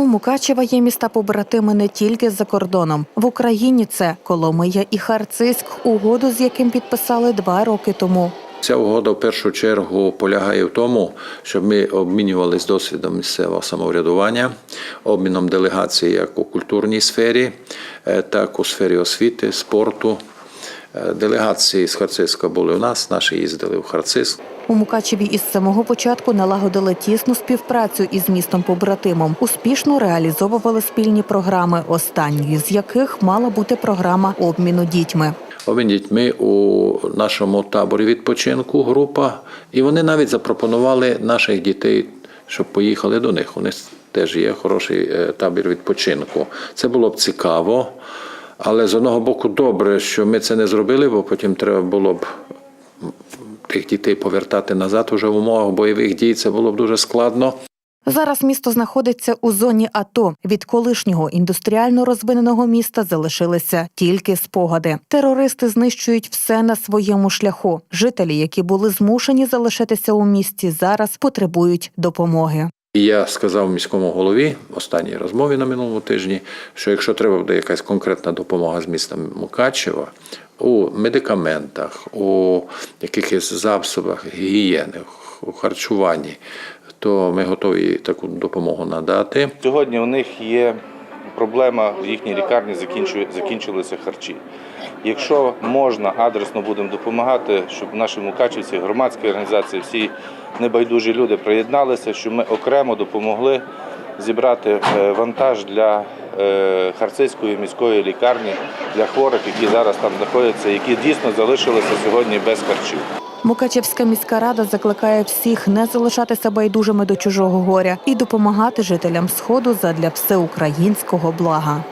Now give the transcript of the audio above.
У Мукачева є міста побратими не тільки за кордоном. В Україні це Коломия і Харцизьк, угоду з яким підписали два роки тому. Ця угода в першу чергу полягає в тому, щоб ми обмінювалися досвідом місцевого самоврядування, обміном делегацій як у культурній сфері, е, так у сфері освіти, спорту. Делегації з Харциска були у нас, наші їздили в Харциск. У Мукачеві із самого початку налагодили тісну співпрацю із містом побратимом. Успішно реалізовували спільні програми, останньою з яких мала бути програма обміну дітьми. Обмін дітьми у нашому таборі відпочинку група, і вони навіть запропонували наших дітей, щоб поїхали до них. У них теж є хороший е, табір відпочинку. Це було б цікаво, але з одного боку добре, що ми це не зробили, бо потім треба було б тих дітей повертати назад уже в умовах бойових дій. Це було б дуже складно. Зараз місто знаходиться у зоні АТО. Від колишнього індустріально розвиненого міста залишилися тільки спогади. Терористи знищують все на своєму шляху. Жителі, які були змушені залишитися у місті, зараз потребують допомоги. І я сказав міському голові в останній розмові на минулому тижні, що якщо треба буде якась конкретна допомога з міста Мукачева у медикаментах, у якихось засобах гігієни, у харчуванні, то ми готові таку допомогу надати. Сьогодні у них є проблема в їхній лікарні закінчилися харчі. Якщо можна, адресно будемо допомагати, щоб наші мукачівці, громадські організації, всі небайдужі люди приєдналися, щоб ми окремо допомогли зібрати е, вантаж для е, Харцизької міської лікарні для хворих, які зараз там знаходяться, які дійсно залишилися сьогодні без харчів. Мукачевська міська рада закликає всіх не залишатися байдужими до чужого горя і допомагати жителям сходу задля всеукраїнського блага.